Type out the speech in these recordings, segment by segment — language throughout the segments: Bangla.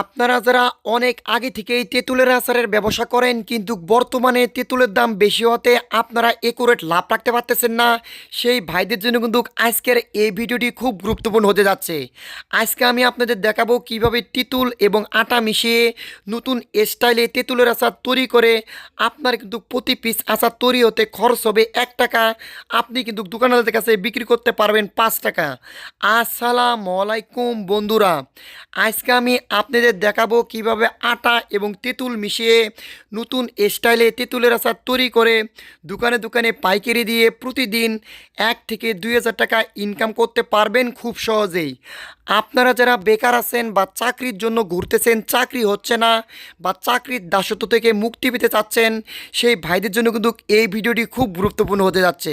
আপনারা যারা অনেক আগে থেকেই তেঁতুলের আচারের ব্যবসা করেন, কিন্তু বর্তমানে তেঁতুলের দাম বেশি হতে আপনারা একুরেট লাভ রাখতে পারতেছেন না। সেই ভাইদের জন্য কিন্তু আজকের এই ভিডিওটি খুব গুরুত্বপূর্ণ হতে যাচ্ছে। আজকে আমি আপনাদের দেখাবো কীভাবে তেঁতুল এবং আটা মিশিয়ে নতুন স্টাইলে তেঁতুলের আচার তৈরি করে আপনার কিন্তু প্রতি পিস আচার তৈরি হতে খরচ হবে এক টাকা। আপনি কিন্তু দোকানদারদের কাছে বিক্রি করতে পারবেন পাঁচ টাকা। আসসালামু আলাইকুম বন্ধুরা, আজকে আমি আপনাদের দেখাবো কীভাবে আটা এবং তেঁতুল মিশিয়ে নতুন স্টাইলে তেঁতুলের আচার তৈরি করে। দোকানে দোকানে পাইকারি দিয়ে প্রতিদিন এক থেকে দুই হাজার টাকা ইনকাম করতে পারবেন খুব সহজেই। আপনারা যারা বেকার আছেন বা চাকরির জন্য ঘুরতেছেন, চাকরি হচ্ছে না বা চাকরির দাসত্ব থেকে মুক্তি পেতে চাচ্ছেন, সেই ভাইদের জন্য কিন্তু এই ভিডিওটি খুব গুরুত্বপূর্ণ হতে যাচ্ছে।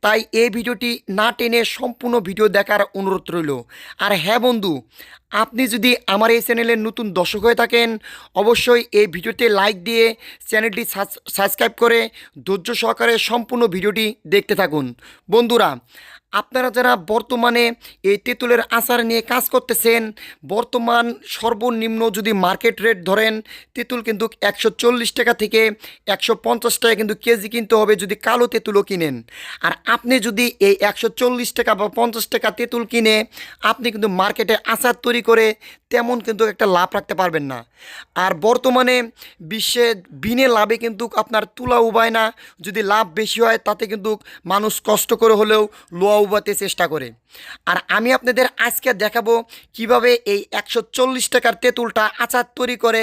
তাই এই ভিডিওটি না টেনে সম্পূর্ণ ভিডিও দেখার অনুরোধ রইল। আর হ্যাঁ বন্ধু আপনি যদি আমার এই চ্যানেলের নতুন দর্শক হয়ে থাকেন, অবশ্যই এই ভিডিওতে লাইক দিয়ে চ্যানেলটি সাবস্ক্রাইব করে ধৈর্য সহকারে সম্পূর্ণ ভিডিওটি দেখতে থাকুন। বন্ধুরা আপনারা যারা বর্তমানে এই তেঁতুলের আচার নিয়ে কাজ করতেছেন, বর্তমান সর্বনিম্ন যদি মার্কেট রেট ধরেন, তেঁতুল কিন্তু একশো চল্লিশ টাকা থেকে একশো পঞ্চাশ টাকা কিন্তু কেজি কিনতে হবে যদি কালো তেঁতুলও কিনেন। আর আপনি যদি এই একশো চল্লিশ টাকা বা পঞ্চাশ টাকা তেঁতুল কিনে, আপনি কিন্তু মার্কেটে আচার তৈরি করে তেমন কিন্তু একটা লাভ রাখতে পারবেন না। আর বর্তমানে বিশ্বে বিনে লাভে কিন্তু আপনার তুলা উবায় না, যদি লাভ বেশি হয় তাতে কিন্তু মানুষ কষ্ট করে হলেও লোয়া উবাতে চেষ্টা করে। আর আমি আপনাদের আজকে দেখাবো কীভাবে এই একশো চল্লিশ টাকার তেঁতুলটা আচার তৈরি করে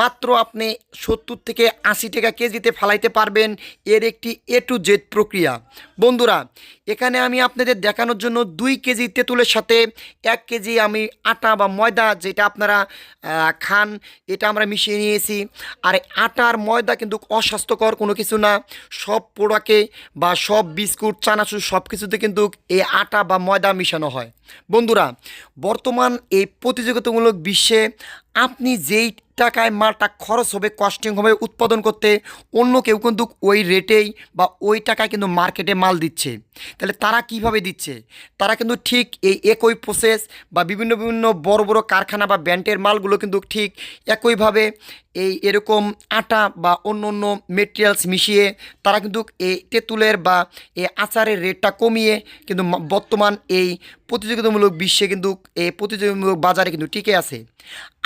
মাত্র আপনি সত্তর থেকে আশি টাকা কেজিতে ফালাইতে পারবেন। এর একটি এ টু জেড প্রক্রিয়া। বন্ধুরা, এখানে আমি আপনাদের দেখানোর জন্য দুই কেজি তেঁতুলের সাথে এক কেজি আমি আটা বা ময়দা যেটা আপনারা খান, এটা আমরা মিশিয়ে নিয়েছি। আর আটার ময়দা কিন্তু অস্বাস্থ্যকর কোনো কিছু না। সব পোড়াকে বা সব বিস্কুট, চানাচুর সব কিছুতে কিন্তু এই আটা বা ময়দা মিশানো হয়। বন্ধুরা বর্তমান এই প্রতিযোগিতামূলক বিশ্বে আপনি যেই টাকায় মালটা খরচ হবে কস্টিং হবে, উৎপাদন করতে। অন্য কেউ কিন্তু ওই রেটেই বা ওই টাকায় কিন্তু মার্কেটে মাল দিচ্ছে। তাহলে তারা কীভাবে দিচ্ছে? তারা কিন্তু ঠিক এই একই প্রসেস বা বিভিন্ন বিভিন্ন বড় বড় কারখানা বা ব্যান্ডের মালগুলো কিন্তু ঠিক একইভাবে এই এরকম আটা বা অন্য অন্য মেটেরিয়ালস মিশিয়ে তারা কিন্তু এই তেঁতুলের বা এই আচারের রেটটা কমিয়ে কিন্তু বর্তমান এই প্রতিযোগিতামূলক বিশ্বে কিন্তু এই প্রতিযোগিতামূলক বাজারে কিন্তু টিকে আছে।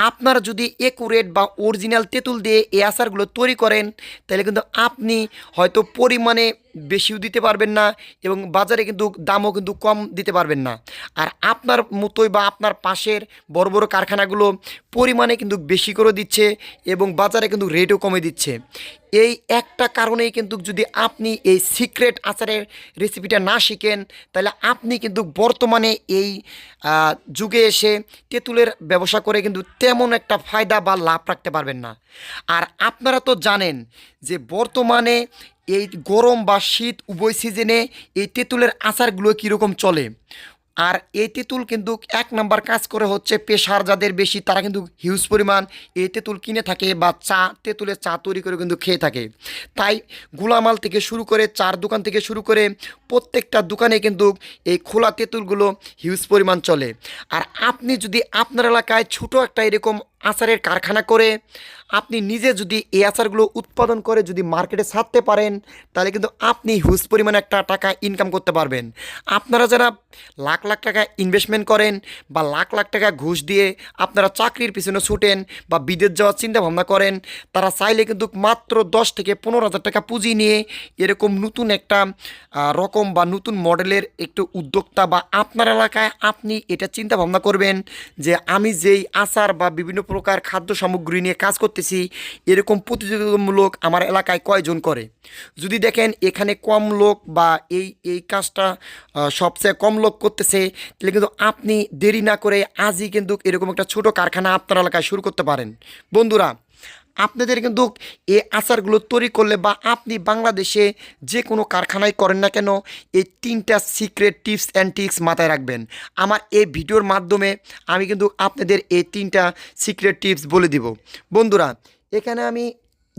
আপনারা যদি একুরেট বা অরিজিনাল তেঁতুল দিয়ে এই আচারগুলো তৈরি করেন, তাহলে কিন্তু আপনি হয়তো পরিমাণে বেশিও দিতে পারবেন না এবং বাজারে কিন্তু দামও কিন্তু কম দিতে পারবেন না। আর আপনার মতোই বা আপনার পাশের বড় বড় কারখানাগুলো পরিমাণে কিন্তু বেশি করে দিচ্ছে এবং বাজারে কিন্তু রেটও কমে দিচ্ছে। এই একটা কারণেই কিন্তু যদি আপনি এই সিক্রেট আচারের রেসিপিটা না শিখেন, তাহলে আপনি কিন্তু বর্তমানে এই যুগে এসে তেঁতুলের ব্যবসা করে কিন্তু তেমন একটা ফায়দা বা লাভ রাখতে পারবেন না। আর আপনারা তো জানেন যে বর্তমানে এই গরম বা শীত উভয় সিজনে এই তেঁতুলের আচারগুলো কীরকম চলে? আর এই তেঁতুল কিন্তু এক নাম্বার কাজ করে হচ্ছে পেশার যাদের বেশি, তারা কিন্তু হিউজ পরিমাণ এই তেঁতুল কিনে থাকে বা চা, তেঁতুলের চা তৈরি করে কিন্তু খেয়ে থাকে। তাই গুলামাল থেকে শুরু করে চার দোকান থেকে শুরু করে প্রত্যেকটা দোকানে কিন্তু এই খোলা তেঁতুলগুলো হিউজ পরিমাণ চলে। আর আপনি যদি আপনার এলাকায় ছোটো একটা এরকম আচারের কারখানা করে, আপনি নিজে যদি এই আচারগুলো উৎপাদন করে যদি মার্কেটে ছাড়তে পারেন, তাহলে কিন্তু আপনি হিউজ পরিমাণে একটা টাকা ইনকাম করতে পারবেন। আপনারা যারা লাখ লাখ টাকা ইনভেস্টমেন্ট করেন বা লাখ লাখ টাকা ঘুষ দিয়ে আপনারা চাকরির পিছনে ছুটেন বা বিদেশ যাওয়ার চিন্তা ভাবনা করেন, তারা চাইলে কিন্তু মাত্র দশ থেকে পনেরো হাজার টাকা পুঁজি নিয়ে এরকম নতুন একটা রকম বা নতুন মডেলের একটু উদ্যোক্তা বা আপনার এলাকায় আপনি এটা চিন্তাভাবনা করবেন যে আমি যেই আচার বা বিভিন্ন প্রকার খাদ্য সামগ্রী নিয়ে কাজ করতেছি, এরকম প্রতিযোগিতামূলক আমার এলাকায় কয়জন করে? যদি দেখেন এখানে কম লোক বা এই এই কাজটা সবচেয়ে কম লোক করতেছে, তাহলে কিন্তু আপনি দেরি না করে আজই কিন্তু এরকম একটা ছোট কারখানা আপনার এলাকায় শুরু করতে পারেন। বন্ধুরা আপনাদের কিন্তু এই আচারগুলো তৈরি করলে বা আপনি বাংলাদেশে যে কোনো কারখানায় করেন না কেন, এই তিনটা সিক্রেট টিপস অ্যান্ড টিক্স মাথায় রাখবেন। আমার এই ভিডিওর মাধ্যমে আমি কিন্তু আপনাদের এই তিনটা সিক্রেট টিপস বলে দিব। বন্ধুরা, এখানে আমি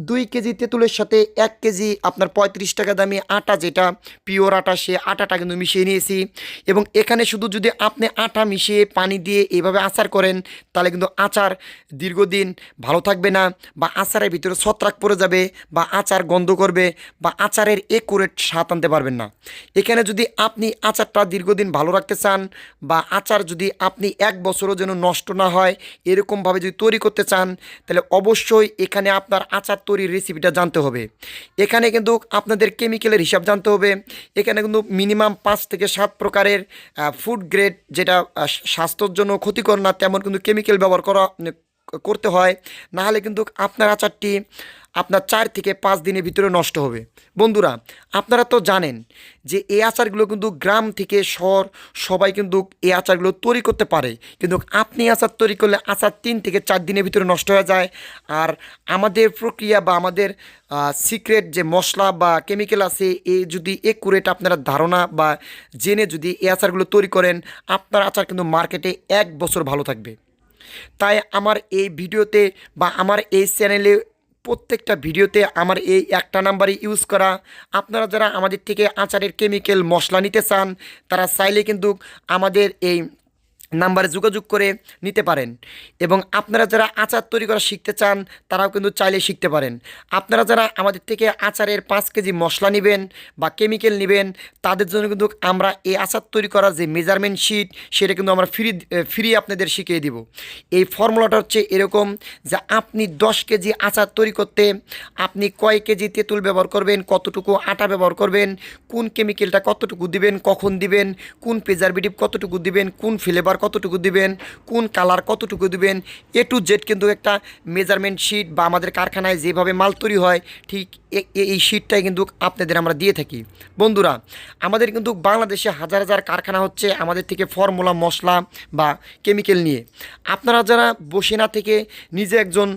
দুই কেজি তেঁতুলের সাথে এক কেজি আপনার পঁয়ত্রিশ টাকা দামি আটা যেটা, পিওর আটা, সে আটাটা কিন্তু মিশিয়ে নিয়েছি। এবং এখানে শুধু যদি আপনি আটা মিশিয়ে পানি দিয়ে এইভাবে আচার করেন, তাহলে কিন্তু আচার দীর্ঘদিন ভালো থাকবে না বা আচারের ভিতরে ছত্রাক পড়ে যাবে বা আচার গন্ধ করবে বা আচারের একুরেট স্বাদ আনতে পারবেন না। এখানে যদি আপনি আচারটা দীর্ঘদিন ভালো রাখতে চান বা আচার যদি আপনি এক বছরও যেন নষ্ট না হয়, এরকমভাবে যদি তৈরি করতে চান, তাহলে অবশ্যই এখানে আপনার আচার তৈরির রেসিপিটা জানতে হবে। এখানে কিন্তু আপনাদের কেমিক্যালের হিসাব জানতে হবে। এখানে কিন্তু মিনিমাম পাঁচ থেকে সাত প্রকারের ফুড গ্রেড যেটা স্বাস্থ্যর জন্য ক্ষতিকর না, তেমন কিন্তু কেমিক্যাল ব্যবহার করা করতে হয় না হলে কিন্তু আপনার আচারটি আপনার চার থেকে পাঁচ দিনের ভিতরে নষ্ট হবে। বন্ধুরা, আপনারা তো জানেন যে এই আচারগুলো কিন্তু গ্রাম থেকে শহর সবাই কিন্তু এই আচারগুলো তৈরি করতে পারে। কিন্তু আপনি আচার তৈরি করলে আচার তিন থেকে চার দিনের ভিতরে নষ্ট হয়ে যায়। আর আমাদের প্রক্রিয়া বা আমাদের সিক্রেট যে মশলা বা কেমিক্যাল আছে, এ যদি একুরেট আপনারা ধারণা বা জেনে যদি এই আচারগুলো তৈরি করেন, আপনার আচার কিন্তু মার্কেটে এক বছর ভালো থাকবে। তাই আমার এই ভিডিওতে বা আমার এই চ্যানেলে প্রত্যেকটা ভিডিওতে আমার এই একটা নাম্বারই ইউজ করা। আপনারা যারা আমাদের থেকে আচারের কেমিক্যাল মশলা নিতে চান, তারা চাইলে কিন্তু আমাদের এই নাম্বারে যোগাযোগ করে নিতে পারেন। এবং আপনারা যারা আচার তৈরি করা শিখতে চান, তারাও কিন্তু চাইলে শিখতে পারেন। আপনারা যারা আমাদের থেকে আচারের পাঁচ কেজি মশলা নেবেন বা কেমিক্যাল নেবেন, তাদের জন্য কিন্তু আমরা এই আচার তৈরি করার যে মেজারমেন্ট শিট সেটা কিন্তু আমরা ফ্রি ফ্রি আপনাদের শিখিয়ে দিব। এই ফর্মুলাটা হচ্ছে এরকম যে আপনি দশ কেজি আচার তৈরি করতে আপনি কয় কেজি তেঁতুল ব্যবহার করবেন, কতটুকু আটা ব্যবহার করবেন, কোন কেমিক্যালটা কতটুকু দিবেন, কখন দিবেন, কোন প্রিজারভেটিভ কতটুকু দিবেন, কোন ফ্লেভার কতটুকু দিবেন, কোন কালার কতটুকু দিবেন এ টু জেড কিন্তু একটা মেজারমেন্ট শিট বা আমাদের কারখানায় যেভাবে মাল তৈরি হয়, ঠিক এই শিটটাই কিন্তু আপনাদের আমরা দিয়ে থাকি। বন্ধুরা, আমাদের কিন্তু বাংলাদেশে হাজার হাজার কারখানা হচ্ছে আমাদের থেকে ফর্মুলা মশলা বা কেমিক্যাল নিয়ে। আপনারা যারা বসে না থেকে নিজে একজন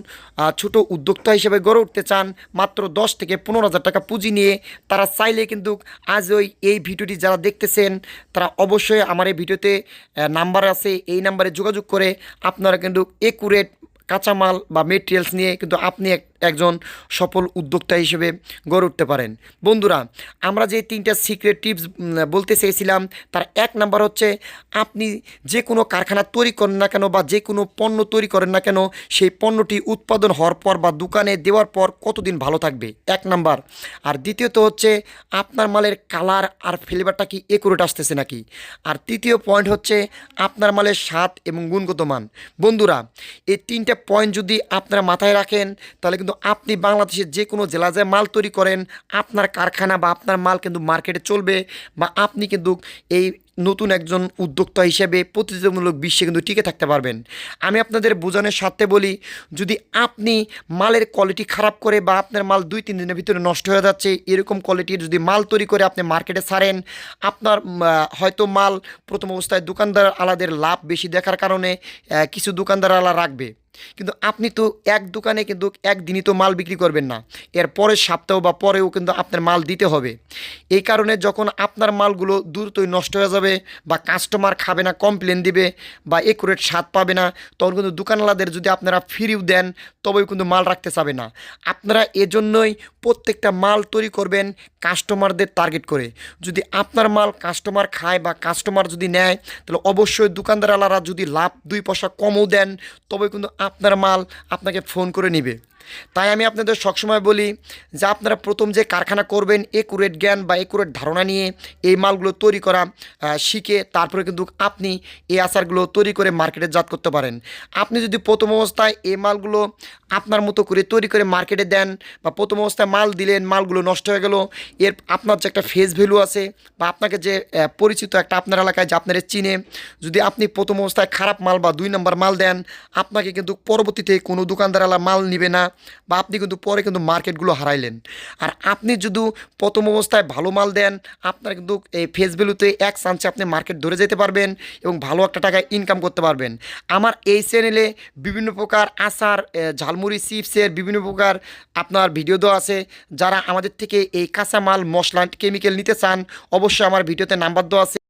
ছোট উদ্যোক্তা হিসেবে গড়ে উঠতে চান, মাত্র দশ থেকে পনেরো হাজার টাকা পুঁজি নিয়ে, তারা চাইলে কিন্তু আজ ওই এই ভিডিওটি যারা দেখতেছেন, তারা অবশ্যই আমার এই ভিডিওতে নাম্বার আছে, এই নাম্বারে যোগাযোগ করে আপনারা কিন্তু একুরেট কাঁচামাল বা মেটেরিয়ালস নিয়ে কিন্তু আপনি এক একজন সফল উদ্যোক্তা হিসেবে গড়ে উঠতে পারেন। বন্ধুরা, আমরা যে তিনটা সিক্রেট টিপস বলতে চেয়েছিলাম, তার এক নাম্বার হচ্ছে আপনি যে কোনো কারখানা তৈরি করেন না কেন বা যে কোনো পণ্য তৈরি করেন না কেন, সেই পণ্যটি উৎপাদন হওয়ার পর বা দোকানে দেওয়ার পর কতদিন ভালো থাকবে? এক নাম্বার। আর দ্বিতীয়ত হচ্ছে, আপনার মালের কালার আর ফ্লেভারটা কি একুরেট আসতেছে নাকি? আর তৃতীয় পয়েন্ট হচ্ছে, আপনার মালের স্বাদ এবং গুণগত মান। বন্ধুরা, এই তিনটা পয়েন্ট যদি আপনারা মাথায় রাখেন, তাহলে কিন্তু আপনি বাংলাদেশের যে কোনো জেলা যায় মাল তৈরি করেন, আপনার কারখানা বা আপনার মাল কিন্তু মার্কেটে চলবে বা আপনি কিন্তু এই নতুন একজন উদ্যোক্তা হিসেবে প্রতিযোগিতামূলক বিশ্বে কিন্তু টিকে থাকতে পারবেন। আমি আপনাদের বোঝানোর সাথে বলি, যদি আপনি মালের কোয়ালিটি খারাপ করে বা আপনার মাল দুই, তিন দিনের ভিতরে নষ্ট হয়ে যাচ্ছে, এরকম কোয়ালিটির যদি মাল তৈরি করে আপনি মার্কেটে ছাড়েন, আপনার হয়তো মাল প্রথম অবস্থায় দোকানদার আলাদের লাভ বেশি দেখার কারণে কিছু দোকানদার আলা রাখবে। কিন্তু আপনি তো এক দোকানে কিন্তু একদিনই তো মাল বিক্রি করবেন না। এর পরের সপ্তাহ বা পরেও কিন্তু আপনার মাল দিতে হবে। এই কারণে যখন আপনার মালগুলো দ্রুতই নষ্ট হয়ে যাবে বা কাস্টমার খাবে না কমপ্লেন দিবে বা একুরেট স্বাদ পাবে না, তখন কিন্তু দোকানওয়ালাদের যদি আপনারা ফ্রিও দেন, তবেও কিন্তু মাল রাখতে চাবে না। আপনারা এজন্যই প্রত্যেকটা মাল তৈরি করবেন কাস্টমারদের টার্গেট করে। যদি আপনার মাল কাস্টমার খায় বা কাস্টমার যদি নেয়, তাহলে অবশ্যই দোকানদারওয়ালারা যদি লাভ দুই পয়সা কমও দেন তবে কিন্তু আপনার মাল আপনাকে ফোন করে নিবে। তাই আমি আপনাদের সবসময় বলি যে আপনারা প্রথম যে কারখানা করবেন একুরেট জ্ঞান বা একুরেট ধারণা নিয়ে এই মালগুলো তৈরি করা শিখে তারপরে কিন্তু আপনি এই আচারগুলো তৈরি করে মার্কেটে জাত করতে পারেন। আপনি যদি প্রথম অবস্থায় এই মালগুলো আপনার মতো করে তৈরি করে মার্কেটে দেন বা প্রথম অবস্থায় মাল দিলেন, মালগুলো নষ্ট হয়ে গেল, এর আপনার যে একটা ফেস ভ্যালু আছে বা আপনাকে যে পরিচিত একটা আপনার এলাকায় যে আপনারা চিনে, যদি আপনি প্রথম অবস্থায় খারাপ মাল বা দুই নম্বর মাল দেন, আপনাকে কিন্তু পরবর্তীতে কোনো দোকানদারওয়ালা মাল নিবে না। বা আপনি কিন্তু পরে কিন্তু মার্কেটগুলো হারাইলেন। আর আপনি যদি প্রথম অবস্থায় ভালো মাল দেন, আপনার কিন্তু এই ফেস ভ্যালুতে এক চান্সে আপনি মার্কেট ধরে যেতে পারবেন এবং ভালো একটা টাকা ইনকাম করতে পারবেন। আমার এই চ্যানেলে বিভিন্ন প্রকার আচার ঝালমুড়ি চিপসের বিভিন্ন প্রকার আপনার ভিডিও দেওয়া আছে। যারা আমাদের থেকে এই কাঁচা মাল মশলা কেমিক্যাল নিতে চান, অবশ্যই আমার ভিডিওতে নাম্বার দেওয়া আছে।